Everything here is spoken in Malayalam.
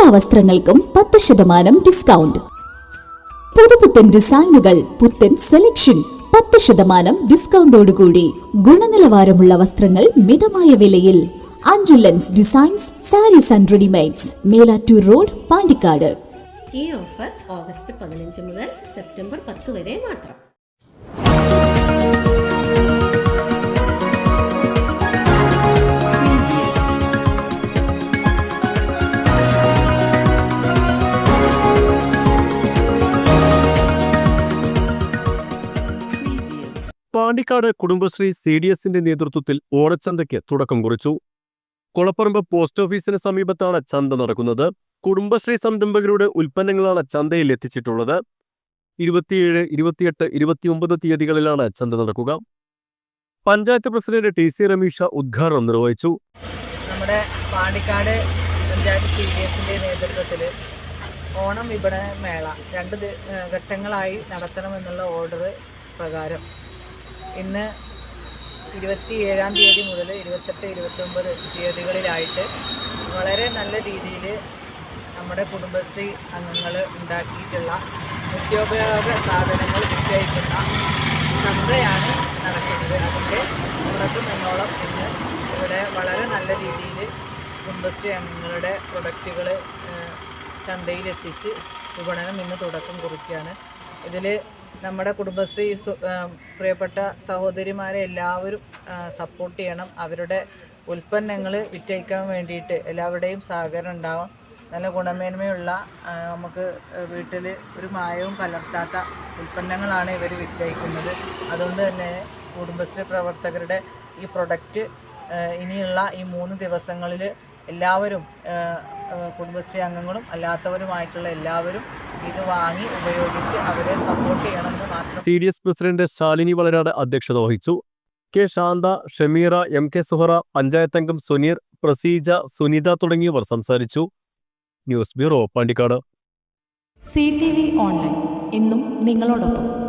എല്ലാ വസ്ത്രങ്ങൾക്കും പത്ത് ശതമാനം ഡിസ്കൗണ്ട് പുതുപുത്തൻ ഡിസൈനുകൾ പുത്തൻ സെലക്ഷൻ പത്ത് ശതമാനം ഡിസ്കൗണ്ടോടുകൂടി ഗുണനിലവാരമുള്ള വസ്ത്രങ്ങൾ മിതമായ വിലയിൽ. അഞ്ചുലൻസ് designs sarees and readymades Melattur road Pandikkad. ഈ ഓഫർ ഓഗസ്റ്റ് പതിനഞ്ച് മുതൽ സെപ്റ്റംബർ പത്ത് വരെ മാത്രം. പാണ്ടിക്കാട് കുടുംബശ്രീ സി ഡി എസിന്റെ നേതൃത്വത്തിൽ ഓണച്ചന്തയ്ക്ക് തുടക്കം കുറിച്ചു. കൊളപ്പറമ്പ് പോസ്റ്റ് ഓഫീസിന് സമീപത്താണ് ചന്ത നടക്കുന്നത്. കുടുംബശ്രീ സംരംഭകരുടെ ഉൽപ്പന്നങ്ങളാണ് ചന്തയിൽ എത്തിച്ചിട്ടുള്ളത്. ഇരുപത്തിയേഴ് ഇരുപത്തിയെട്ട് ഇരുപത്തിയൊമ്പത് തീയതികളിലാണ് ചന്ത നടക്കുക. Panchayat president T C Rameesha ഉദ്ഘാടനം നിർവഹിച്ചു. നമ്മുടെ പാണ്ടിക്കാട് പഞ്ചായത്ത് സി ഡി എസിന്റെ നേതൃത്വത്തിൽ ഓണം വിപണന മേള രണ്ട് ഘട്ടങ്ങളായി നടത്തണമെന്നുള്ള ഓർഡർ പ്രകാരം ഇന്ന് ഇരുപത്തി ഏഴാം തീയതി മുതൽ ഇരുപത്തെട്ട് ഇരുപത്തൊമ്പത് തീയതികളിലായിട്ട് വളരെ നല്ല രീതിയിൽ നമ്മുടെ കുടുംബശ്രീ അംഗങ്ങൾ ഉണ്ടാക്കിയിട്ടുള്ള നിത്യോപയോഗ സാധനങ്ങൾ വിറ്റയക്കുന്ന ചന്തയാണ് നടക്കുന്നത്. അതിന്റെ തുടക്കം എന്നോളം ഇന്ന് ഇവിടെ വളരെ നല്ല രീതിയിൽ കുടുംബശ്രീ അംഗങ്ങളുടെ പ്രൊഡക്റ്റുകൾ ചന്തയിലെത്തിച്ച് വിപണനം ഇന്ന് തുടക്കം കുറിക്കുകയാണ്. ഇതിൽ നമ്മുടെ കുടുംബശ്രീ പ്രിയപ്പെട്ട സഹോദരിമാരെ എല്ലാവരും സപ്പോർട്ട് ചെയ്യണം. അവരുടെ ഉൽപ്പന്നങ്ങൾ വിറ്റഴിക്കാൻ വേണ്ടിയിട്ട് എല്ലാവരുടെയും സഹകരണം ഉണ്ടാവും നല്ല ഗുണമേന്മയുള്ള നമുക്ക് വീട്ടിൽ ഒരു മായവും കലർത്താത്ത ഉൽപ്പന്നങ്ങളാണ് ഇവർ വിറ്റഴിക്കുന്നത്. അതുകൊണ്ട് തന്നെ കുടുംബശ്രീ പ്രവർത്തകരുടെ ഈ പ്രൊഡക്റ്റ് ഇനിയുള്ള ഈ മൂന്ന് ദിവസങ്ങളിൽ എല്ലാവരും കുടുംബശ്രീ അംഗങ്ങളും അല്ലാത്തവരുമായിട്ടുള്ള എല്ലാവരും ഇത് വാങ്ങി ഉപയോഗിച്ച് അവരെ സപ്പോർട്ട് ചെയ്യണമെന്ന് മാത്രം C D S president Shalini Valarad അധ്യക്ഷത വഹിച്ചു. K Shantha Shameera M K Suhara പഞ്ചായത്തംഗം Suneer Praseeja Sunitha തുടങ്ങിയവർ സംസാരിച്ചു. News bureau Pandikkad. C T V online. ഇന്നും നിങ്ങളോടൊപ്പം.